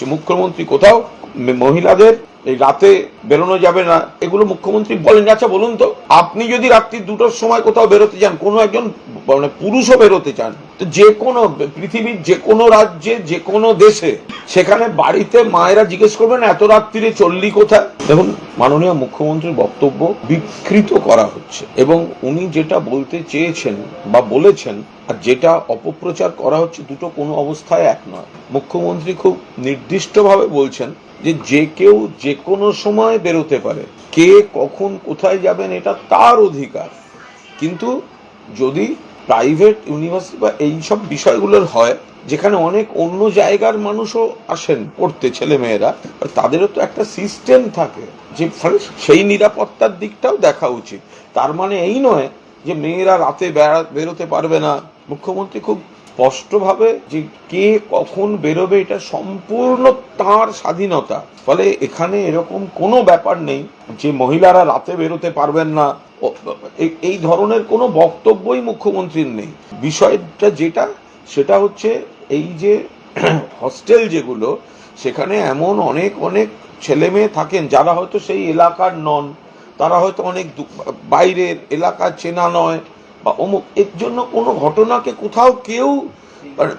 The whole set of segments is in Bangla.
মুখ্যমন্ত্রী কোথাও মহিলাদের এই রাতে বেরোনো যাবে না, এগুলো মুখ্যমন্ত্রী বলেন। আচ্ছা বলুন তো, আপনি যদি রাত্রি দুটোর সময় কোথাও বেরোতে চান কোনো একজন মানে পুরুষও বেরোতে চান, তো যে কোনো, পৃথিবীর যে কোনো রাজ্যে, যে কোনো দেশে, সেখানে বাড়িতে মায়েরা জিজ্ঞেস করবেন, এত রাত্রিরে চল্লি কোথায়? দেখুন মাননীয় মুখ্যমন্ত্রীর বক্তব্য বিকৃত করা হচ্ছে এবং উনি যেটা বলতে চেয়েছেন বা বলেছেন আর যেটা অপপ্রচার করা হচ্ছে দুটো কোনো অবস্থায় এক নয়। মুখ্যমন্ত্রী খুব নির্দিষ্টভাবে বলছেন যে যে কেউ যে কোনো সময় বেরোতে পারে, কে কখন কোথায় যাবেন এটা তার অধিকার। কিন্তু যদি প্রাইভেট ইউনিভার্সিটি বা এই সব বিষয়গুলোর হয়, যেখানে অনেক অন্য জায়গার মানুষও আসেন পড়তে ছেলে মেয়েরা তাদেরও তো একটা সিস্টেম থাকে যে ফলে সেই নিরাপত্তার দিকটাও দেখা উচিত। তার মানে এই নয় যে মেয়েরা রাতে বেড়া- বেরোতে পারবে না। মুখ্যমন্ত্রী খুব স্পষ্টভাবে যে কে কখন বেরোবে, এটা সম্পূর্ণ তার স্বাধীনতা। ফলে এখানে এরকম কোনো ব্যাপার নেই যে মহিলারা রাতে বেরোতে পারবেন না। এই- ধরনের কোনো বক্তব্যই মুখ্যমন্ত্রীর নেই। বিষয়টা যেটা, সেটা হচ্ছে এই যে হস্টেল যেগুলো, সেখানে এমন অনেক অনেক ছেলে মেয়ে থাকেন, যারা হয়তো সেই এলাকার নন। তারা হয়তো অনেক বাইরের এলাকা চেনা নয়। বা অমুক, এর জন্য কোনো ঘটনাকে কোথাও কেউ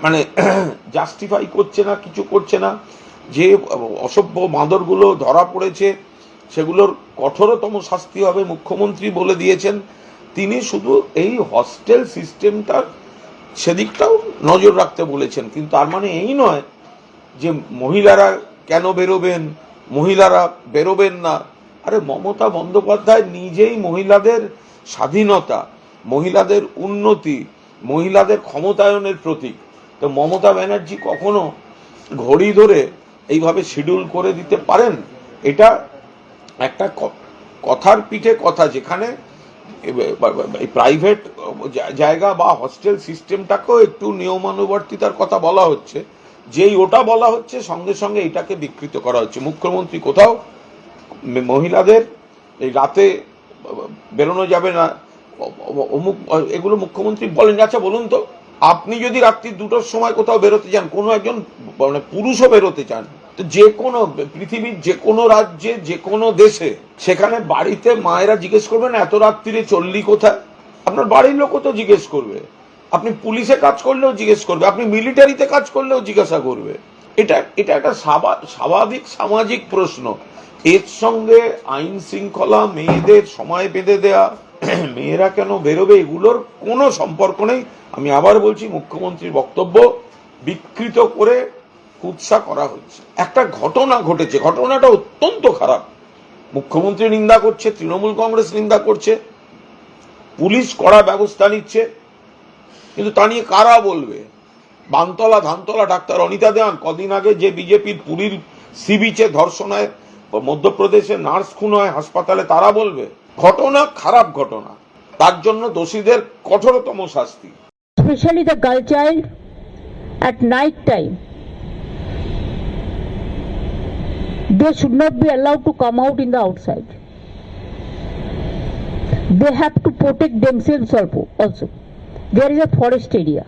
মানে জাস্টিফাই করছে না, কিছু করছে না। যে অসভ্য বাঁদরগুলো ধরা পড়েছে, সেগুলোর কঠোরতম শাস্তি হবে, মুখ্যমন্ত্রী বলে দিয়েছেন। তিনি শুধু এই হস্টেল সিস্টেমটার সেদিকটাও নজর রাখতে বলেছেন। কিন্তু তার মানে এই নয় যে মহিলারা কেন বেরোবেন, মহিলারা বেরোবেন না। আরে মমতা বন্দ্যোপাধ্যায় নিজেই মহিলাদের স্বাধীনতা মহিলাদের উন্নতি, মহিলাদের ক্ষমতায়নের প্রতীক। তো মমতা ব্যানার্জি কখনো ঘড়ি ধরে এইভাবে শিডিউল করে দিতে পারেন? এটা একটা কথার পিঠে কথা যেখানে এই প্রাইভেট জায়গা বা হস্টেল সিস্টেমটাকেও একটু নিয়মানুবর্তিতার কথা বলা হচ্ছে। যেই ওটা বলা হচ্ছে, সঙ্গে সঙ্গে এটাকে বিকৃত করা হচ্ছে। মুখ্যমন্ত্রী কোথাও মহিলাদের এই রাতে বেরোনো যাবে না। অমুক, এগুলো মুখ্যমন্ত্রী বলেন। আচ্ছা বলুন তো, আপনি যদি রাত্রি দুটোর সময় কোথাও বেরোতে চান কোনো একজন মানে পুরুষও বেরোতে চান, তো যে কোনো, পৃথিবীর যে কোনো রাজ্যে, যে কোনো দেশে, সেখানে বাড়িতে মায়েরা জিজ্ঞেস করবেন, এত রাত্রিরে চললি কোথায়? আপনার বাড়ির লোকও তো জিজ্ঞেস করবে। আপনি পুলিশে কাজ করলেও জিজ্ঞেস করবে, আপনি মিলিটারিতে কাজ করলেও জিজ্ঞাসা করবে। এটা এটা একটা স্বাভাবিক সামাজিক প্রশ্ন। এর সঙ্গে আইন শৃঙ্খলা মেয়েদের সময় বেঁধে দেয়া মেয়েরা কেন বেরোবে এগুলোর কোনো সম্পর্ক নেই। আমি আবার বলছি, মুখ্যমন্ত্রীর বক্তব্য বিকৃত করে কুৎসা করা হচ্ছে। একটা ঘটনা ঘটেছে, ঘটনাটা অত্যন্ত খারাপ। মুখ্যমন্ত্রী নিন্দা করছে, তৃণমূল কংগ্রেস নিন্দা করছে, পুলিশ কড়া ব্যবস্থা নিচ্ছে, কিন্তু তা নিয়ে কারা বলবে? বানতলা, ধানতলা, ডাক্তার অনিতা দেওয়ান, কদিন আগে যে বিজেপির পুরীর সি বিচে ধর্ষণায় মধ্যপ্রদেশে নার্স খুন হয় হাসপাতালে, তারা বলবে? ঘটনা খারাপ ঘটনা তার জন্য দোষীদের কঠোরতম শাস্তি especially the girl child at night time they should not be allowed to come out in the outside they have to protect themselves also there is a forest area